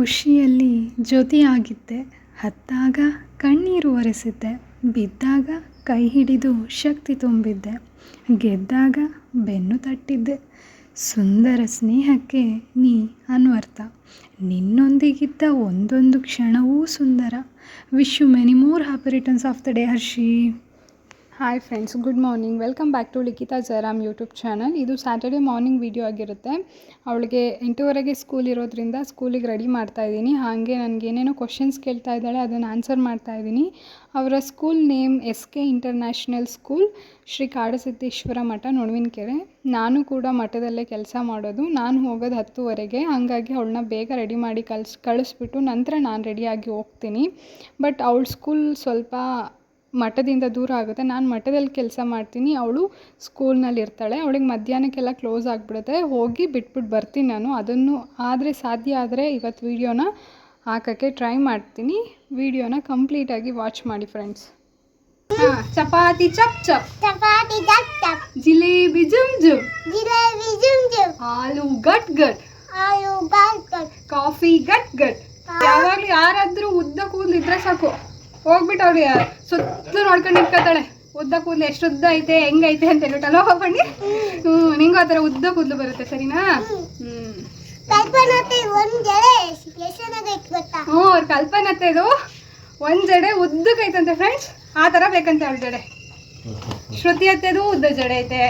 ಖುಷಿಯಲ್ಲಿ ಜೊತೆಯಾಗಿದ್ದೆ ಹತ್ತಾಗ ಕಣ್ಣೀರು ಒರೆಸಿದ್ದೆ. ಬಿದ್ದಾಗ ಕೈ ಹಿಡಿದು ಶಕ್ತಿ ತುಂಬಿದ್ದೆ. ಗೆದ್ದಾಗ ಬೆನ್ನು ತಟ್ಟಿದ್ದೆ. ಸುಂದರ ಸ್ನೇಹಕ್ಕೆ ನೀ ಅನ್ವರ್ಥ. ನಿನ್ನೊಂದಿಗಿದ್ದ ಒಂದೊಂದು ಕ್ಷಣವೂ ಸುಂದರ. Wish you many more happy returns of the day Harshi hi friends good morning welcome back to Likhitha Jayaram YouTube channel ಇದು ಸ್ಯಾಟರ್ಡೆ ಮಾರ್ನಿಂಗ್ ವಿಡಿಯೋ ಆಗಿರುತ್ತೆ. ಅವಳಿಗೆ ಎಂಟೂವರೆಗೆ ಸ್ಕೂಲ್ ಇರೋದ್ರಿಂದ ಸ್ಕೂಲಿಗೆ ರೆಡಿ ಮಾಡ್ತಾ ಇದ್ದೀನಿ. ಹಾಗೆ ನನಗೆ ಏನೇನೋ ಕ್ವಶನ್ಸ್ ಕೇಳ್ತಾ ಇದ್ದಾಳೆ, ಅದನ್ನು ಆನ್ಸರ್ ಮಾಡ್ತಾ ಇದ್ದೀನಿ. ಅವರ school name S K international school Shri Kadasiddheshwara Math Nonavinakere ನಾನು ಕೂಡ ಮಠದಲ್ಲೇ ಕೆಲಸ ಮಾಡೋದು. ನಾನು ಹೋಗೋದು ಹತ್ತುವರೆಗೆ. ಹಾಗಾಗಿ ಅವಳನ್ನ ಬೇಗ ರೆಡಿ ಮಾಡಿ ಕಳ್ಸಿ, ಕಳಿಸ್ಬಿಟ್ಟು ನಂತರ ನಾನು ರೆಡಿಯಾಗಿ ಹೋಗ್ತೀನಿ. ಬಟ್ ಅವಳ ಸ್ಕೂಲ್ ಸ್ವಲ್ಪ ಮಠದಿಂದ ದೂರ ಆಗುತ್ತೆ. ನಾನು ಮಠದಲ್ಲಿ ಕೆಲಸ ಮಾಡ್ತೀನಿ. ಅವಳು ಸ್ಕೂಲ್ನಲ್ಲಿ ಇರ್ತಾಳೆ. ಅವಳಿಗೆ ಮಧ್ಯಾಹ್ನಕ್ಕೆಲ್ಲ ಕ್ಲೋಸ್ ಆಗಿಬಿಡುತ್ತೆ. ಹೋಗಿ ಬಿಟ್ಬಿಟ್ಟು ಬರ್ತೀನಿ ನಾನು. ಅದನ್ನು ಆದರೆ ಸಾಧ್ಯ ಆದರೆ ಇವತ್ತು ವೀಡಿಯೋನ ಹಾಕೋಕ್ಕೆ ಟ್ರೈ ಮಾಡ್ತೀನಿ. ವೀಡಿಯೋನ ಕಂಪ್ಲೀಟಾಗಿ ವಾಚ್ ಮಾಡಿ ಫ್ರೆಂಡ್ಸ್ ಹಾಂ ಚಪಾತಿ ಚಪ್ ಚಪ್. ಚಪಾತಿ ಚಪ್. ಜಿಲೇಬಿ ಜುಮ್ ಜುಮ್. ಜಿಲೇಬಿ ಜುಮ್ ಜುಮ್. ಹಾಲು ಗಟ್ ಗಟ್. ಹಾಲು ಗಟ್ ಗಟ್. ಕಾಫಿ ಗಟ್ ಗಟ್. ಯಾವಾಗಲೂ ಯಾರಾದರೂ ಉದ್ದ ಕೂದಲಿದ್ರೆ ಸಾಕು. ಹೋಗ್ಬಿಟ್ಟು ಅವ್ರು ಸುತ್ತಲೂ ನೋಡ್ಕೊಂಡು ನಿಂತ್ಕೊತಾಳೆ ಉದ್ದ ಕೂದಲು ಎಷ್ಟು ಉದ್ದ ಐತೆ ಹೆಂಗೈತೆ ಅಂತ ಹೇಳ್ಬಿಟ್ಟಲ್ಲ ಹೋಗ್ಬಣ್ಣಿ ಹ್ಞೂ ನಿಂಗೂ ಆ ಥರ ಉದ್ದ ಕೂದಲು ಬರುತ್ತೆ ಸರಿನಾ? ಹ್ಞೂ ಹ್ಞೂ ಅವ್ರ ಕಲ್ಪನತ್ತೆದು ಒಂದು ಜಡೆ ಉದ್ದಕ್ಕೈತಂತೆ ಫ್ರೆಂಡ್ಸ್ ಆ ಥರ ಬೇಕಂತೆ ಅವ್ಳ ಜಡೆ. ಶ್ರುತಿ ಅತ್ತೆದು ಉದ್ದ ಜಡೆ ಐತೆ.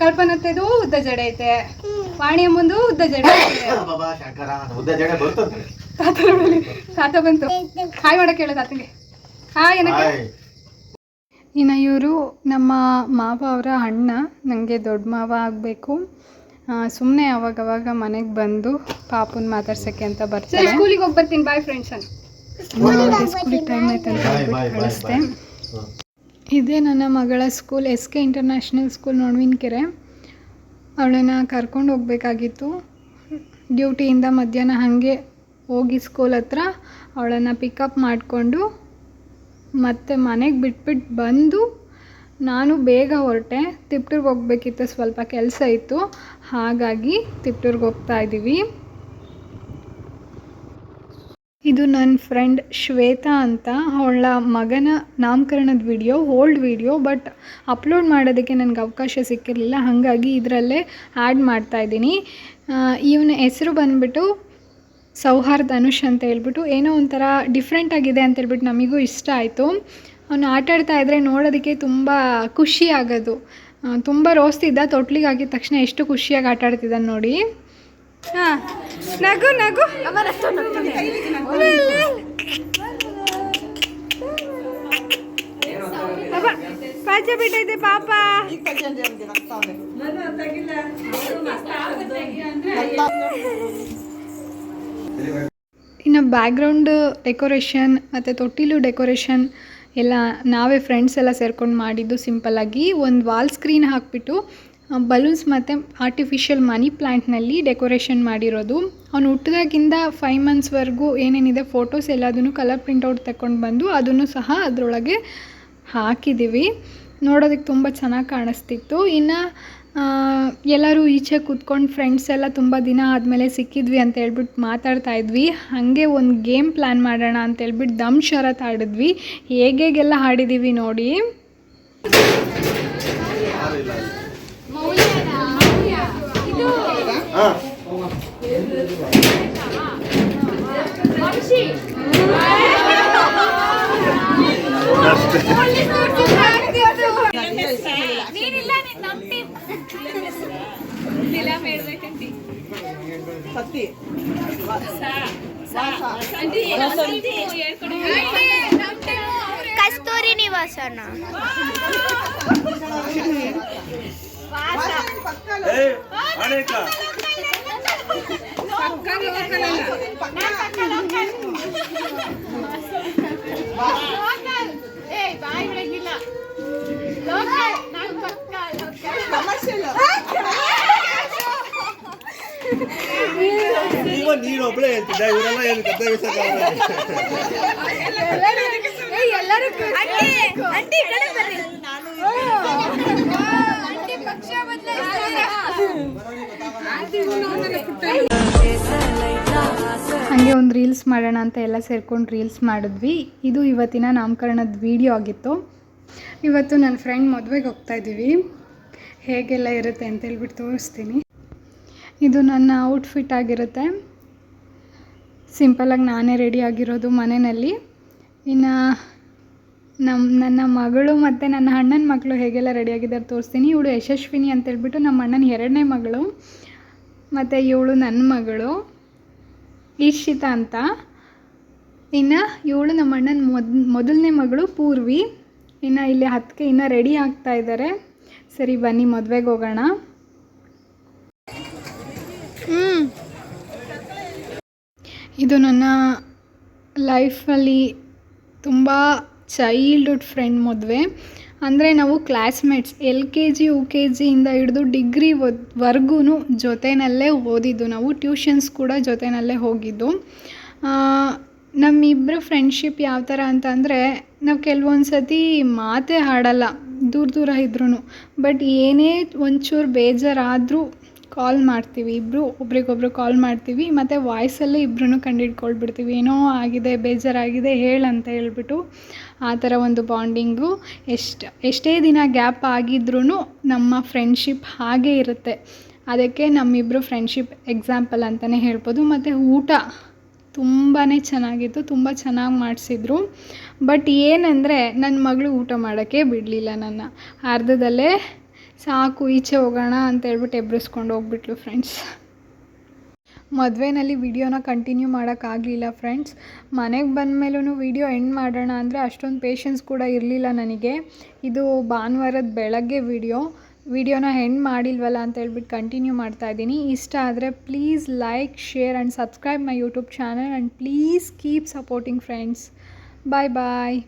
ಕಲ್ಪನತ್ತೆದು ಉದ್ದ ಜಡೆ ಐತೆ. ವಾಣಿ ಮುಂದೆ ಉದ್ದ ಜಡೆ ಐತೆ ತಾತ ಬಂತು. ಹಾಯ್ ಮಾಡಕ್ಕೆ ಹೇಳ ತಾತಂಗೆ. ಹಾಯ್. ಇನ್ನು ಇವರು ನಮ್ಮ ಮಾವ ಅವರ ಅಣ್ಣ ನನಗೆ ದೊಡ್ಡ ಮಾವ ಆಗಬೇಕು. ಸುಮ್ಮನೆ ಅವಾಗವಾಗ ಮನೆಗೆ ಬಂದು ಪಾಪುನ ಮಾತಾಡ್ಸೋಕ್ಕೆ ಅಂತ ಬರ್ತಾರೆ. ಸ್ಕೂಲಿಗೆ ಹೋಗಿ ಬರ್ತೀನಿ. ಬಾಯ್ ಫ್ರೆಂಡ್ಸ್ ಅಂತ ಸ್ಕೂಲಿಗೆ ಟೈಮ್ ಆಯ್ತು ಅಂತ ಬಾಯ್ ಇದೇ ನನ್ನ ಮಗಳ school S K international school Nodvinakere ಅವಳನ್ನು ಕರ್ಕೊಂಡು ಹೋಗಬೇಕಾಗಿತ್ತು. ಡ್ಯೂಟಿಯಿಂದ ಮಧ್ಯಾಹ್ನ ಹಾಗೆ ಹೋಗಿ ಸ್ಕೂಲ್ ಹತ್ರ ಅವಳನ್ನು ಪಿಕಪ್ ಮಾಡಿಕೊಂಡು ಮತ್ತೆ ಮನೆಗೆ ಬಿಟ್ಬಿಟ್ಟು ಬಂದು ನಾನು ಬೇಗ ಹೊರಟೆ. ತಿಪ್ಟೂರ್ಗೆ ಹೋಗ್ಬೇಕಿತ್ತು, ಸ್ವಲ್ಪ ಕೆಲಸ ಇತ್ತು. ಹಾಗಾಗಿ ತಿಪ್ಟೂರ್ಗೆ ಹೋಗ್ತಾ ಇದ್ದೀವಿ ಇದು ನನ್ನ ಫ್ರೆಂಡ್ ಶ್ವೇತಾ ಅಂತ. ಅವಳ ಮಗನ ನಾಮಕರಣದ video, old video, but upload ಮಾಡೋದಕ್ಕೆ ನನಗೆ ಅವಕಾಶ ಸಿಕ್ಕಿರಲಿಲ್ಲ. ಹಾಗಾಗಿ ಇದರಲ್ಲೇ ಆ್ಯಡ್ ಮಾಡ್ತಾ ಇದ್ದೀನಿ ಇವನ ಹೆಸರು ಬಂದ್ಬಿಟ್ಟು ಸೌಹಾರ್ದ ಅನುಷ್ ಅಂತ ಹೇಳ್ಬಿಟ್ಟು ಏನೋ ಒಂಥರ ಡಿಫ್ರೆಂಟ್ ಆಗಿದೆ ಅಂತ ಹೇಳ್ಬಿಟ್ಟು ನಮಗೂ ಇಷ್ಟ ಆಯಿತು. ಅವನು ಆಟಾಡ್ತಾ ಇದ್ದರೆ ನೋಡೋದಕ್ಕೆ ತುಂಬ ಖುಷಿ ಆಗೋದು. ತುಂಬ ರೋಸ್ತಿದ್ದ ತೊಟ್ಲಿಗೆ ಹಾಕಿದ ತಕ್ಷಣ ಎಷ್ಟು ಖುಷಿಯಾಗಿ ಆಟ ಆಡ್ತಿದ್ದಾನೆ ನೋಡಿ. ಹಾಂ ನಗು ನಗು. ಅಬ್ಬ, ಪಾಚ ಬಿಟ್ಟೈತೆ ಪಾಪ. ಬ್ಯಾಕ್ಗ್ರೌಂಡ್ ಡೆಕೋರೇಷನ್ ಮತ್ತು ತೊಟ್ಟಿಲು ಡೆಕೋರೇಷನ್ ಎಲ್ಲ ನಾವೇ ಫ್ರೆಂಡ್ಸ್ ಎಲ್ಲ ಸೇರ್ಕೊಂಡು ಮಾಡಿದ್ದು ಸಿಂಪಲ್ಲಾಗಿ ಒಂದು ವಾಲ್ ಸ್ಕ್ರೀನ್ ಹಾಕಿಬಿಟ್ಟು ಬಲೂನ್ಸ್ ಮತ್ತು ಆರ್ಟಿಫಿಷಿಯಲ್ ಮನಿ ಪ್ಲ್ಯಾಂಟ್ನಲ್ಲಿ ಡೆಕೋರೇಷನ್ ಮಾಡಿರೋದು. ಅವ್ನು ಹುಟ್ಟಿದಾಗಿಂದ ಫೈವ್ ಮಂತ್ಸ್ವರೆಗೂ ಏನೇನಿದೆ ಫೋಟೋಸ್ ಎಲ್ಲದನ್ನು ಕಲರ್ ಪ್ರಿಂಟೌಟ್ ತಗೊಂಡು ಬಂದು ಅದನ್ನು ಸಹ ಅದರೊಳಗೆ ಹಾಕಿದ್ದೀವಿ. ನೋಡೋದಕ್ಕೆ ತುಂಬ ಚೆನ್ನಾಗಿ ಕಾಣಿಸ್ತಿತ್ತು. ಇನ್ನು ಎಲ್ಲರೂ ಈಚೆ ಕೂತ್ಕೊಂಡು ಫ್ರೆಂಡ್ಸ್ ಎಲ್ಲ ತುಂಬ ದಿನ ಆದಮೇಲೆ ಸಿಕ್ಕಿದ್ವಿ ಅಂತ ಹೇಳ್ಬಿಟ್ಟು ಮಾತಾಡ್ತಾ ಇದ್ವಿ. ಹಾಗೆ ಒಂದು ಗೇಮ್ ಪ್ಲ್ಯಾನ್ ಮಾಡೋಣ ಅಂತ ಹೇಳ್ಬಿಟ್ಟು ದಮ್ ಶರತ್ ಆಡಿದ್ವಿ. ಹೇಗೆಲ್ಲ ಆಡಿದ್ದೀವಿ ನೋಡಿ. సత్తి. కస్తూరి నివాసన? పక్కన. ನೀನು ಒಬ್ಳೆ ಹೇಳ್ತಿದ್ದ ಇವರೆಲ್ಲ ಏನು ಗದ್ದೆ ಹಾಗೆ ಒಂದು ರೀಲ್ಸ್ ಮಾಡೋಣ ಅಂತ ಎಲ್ಲ ಸೇರ್ಕೊಂಡು ರೀಲ್ಸ್ ಮಾಡಿದ್ವಿ. ಇದು ಇವತ್ತಿನ ನಾಮಕರಣದ ವಿಡಿಯೋ ಆಗಿತ್ತು. ಇವತ್ತು ನನ್ನ ಫ್ರೆಂಡ್ ಮದುವೆಗೆ ಹೋಗ್ತಾ ಇದ್ದೀವಿ. ಹೇಗೆಲ್ಲ ಇರುತ್ತೆ ಅಂತ ಹೇಳ್ಬಿಟ್ಟು ತೋರಿಸ್ತೀನಿ. ಇದು ನನ್ನ ಔಟ್ಫಿಟ್ ಆಗಿರುತ್ತೆ. ಸಿಂಪಲಾಗಿ ನಾನೇ ರೆಡಿ ಆಗಿರೋದು ಮನೆಯಲ್ಲಿ. ಇನ್ನು ನಮ್ಮ ನನ್ನ ಮಗಳು ಮತ್ತು ನನ್ನ ಅಣ್ಣನ ಮಕ್ಕಳು ಹೇಗೆಲ್ಲ ರೆಡಿಯಾಗಿದ್ದಾರೆ ತೋರಿಸ್ತೀನಿ. ಇವಳು ಯಶಸ್ವಿನಿ ಅಂತ ಹೇಳ್ಬಿಟ್ಟು ನಮ್ಮ ಅಣ್ಣನ ಎರಡನೇ ಮಗಳು, ಮತ್ತು ಇವಳು ನನ್ನ ಮಗಳು ಈಶಿತಾ ಅಂತ. ಇನ್ನು ಇವಳು ನಮ್ಮ ಅಣ್ಣನ ಮೊದ್, ಮೊದಲನೇ ಮಗಳು ಪೂರ್ವಿ. ಇನ್ನು ಇಲ್ಲಿ ಹತ್ತಿಗೆ ಇನ್ನು ರೆಡಿ ಆಗ್ತಾ ಇದ್ದಾರೆ. ಸರಿ, ಬನ್ನಿ, ಮದುವೆಗೆ ಹೋಗೋಣ. ಇದು ನನ್ನ ಲೈಫಲ್ಲಿ ತುಂಬ ಚೈಲ್ಡ್ಹುಡ್ ಫ್ರೆಂಡ್ ಮದುವೆ. ಅಂದರೆ ನಾವು classmates L K G, U K ಜಿಯಿಂದ ಹಿಡಿದು ಡಿಗ್ರಿ ವರ್ಗೂ ಜೊತೆಯಲ್ಲೇ ಓದಿದ್ದು. ನಾವು ಟ್ಯೂಷನ್ಸ್ ಕೂಡ ಜೊತೆಯಲ್ಲೇ ಹೋಗಿದ್ದು. ನಮ್ಮಿಬ್ಬರ ಫ್ರೆಂಡ್ಶಿಪ್ ಯಾವ ಥರ ಅಂತಂದರೆ ನಾವು ಕೆಲವೊಂದು ಸತಿ ಮಾತೇ ಆಡಲ್ಲ, ದೂರ ದೂರ ಇದ್ರೂ ಬಟ್ ಏನೇ ಒಂಚೂರು ಬೇಜಾರಾದರೂ ಕಾಲ್ ಮಾಡ್ತೀವಿ ಇಬ್ಬರು ಒಬ್ರಿಗೊಬ್ರು ಕಾಲ್ ಮಾಡ್ತೀವಿ, ಮತ್ತು ವಾಯ್ಸಲ್ಲೇ ಇಬ್ಬರೂ ಕಂಡಿಡ್ಕೊಳ್ಬಿಡ್ತೀವಿ. ಏನೋ ಆಗಿದೆ, ಬೇಜಾರಾಗಿದೆ ಹೇಳಂತ ಹೇಳ್ಬಿಟ್ಟು ಆ ಥರ ಒಂದು ಬಾಂಡಿಂಗು ಎಷ್ಟು, ಎಷ್ಟೇ ದಿನ ಗ್ಯಾಪ್ ಆಗಿದ್ರೂ ನಮ್ಮ ಫ್ರೆಂಡ್ಶಿಪ್ ಹಾಗೇ ಇರುತ್ತೆ. ಅದಕ್ಕೆ ನಮ್ಮಿಬ್ಬರು ಫ್ರೆಂಡ್ಶಿಪ್ ಎಕ್ಸಾಂಪಲ್ ಅಂತಲೇ ಹೇಳ್ಬೋದು. ಮತ್ತು ಊಟ ತುಂಬಾ ಚೆನ್ನಾಗಿತ್ತು, ತುಂಬ ಚೆನ್ನಾಗಿ ಮಾಡಿಸಿದ್ರು. ಬಟ್ ಏನಂದರೆ ನನ್ನ ಮಗಳು ಊಟ ಮಾಡೋಕ್ಕೆ ಬಿಡಲಿಲ್ಲ ನನ್ನ. ಅರ್ಧದಲ್ಲೇ ಸಾಕು, ಈಚೆ ಹೋಗೋಣ ಅಂತ ಹೇಳ್ಬಿಟ್ಟು ಎಬ್ಬರಿಸ್ಕೊಂಡು ಹೋಗ್ಬಿಟ್ಲು ಫ್ರೆಂಡ್ಸ್ ಮದುವೆನಲ್ಲಿ ವಿಡಿಯೋನ ಕಂಟಿನ್ಯೂ ಮಾಡೋಕ್ಕಾಗಲಿಲ್ಲ ಫ್ರೆಂಡ್ಸ್ ಮನೆಗೆ ಬಂದ ಮೇಲೂ ವಿಡಿಯೋ ಎಂಡ್ ಮಾಡೋಣ ಅಂದರೆ ಅಷ್ಟೊಂದು ಪೇಷನ್ಸ್ ಕೂಡ ಇರಲಿಲ್ಲ ನನಗೆ. ಇದು ಭಾನುವಾರದ ಬೆಳಗ್ಗೆ ವಿಡಿಯೋ. ವಿಡಿಯೋನ ಎಂಡ್ ಮಾಡಿಲ್ವಲ್ಲ ಅಂತ ಹೇಳ್ಬಿಟ್ಟು ಕಂಟಿನ್ಯೂ ಮಾಡ್ತಾ ಇದ್ದೀನಿ. ಇಷ್ಟ ಆದರೆ please like share and subscribe my YouTube channel and please keep supporting friends bye bye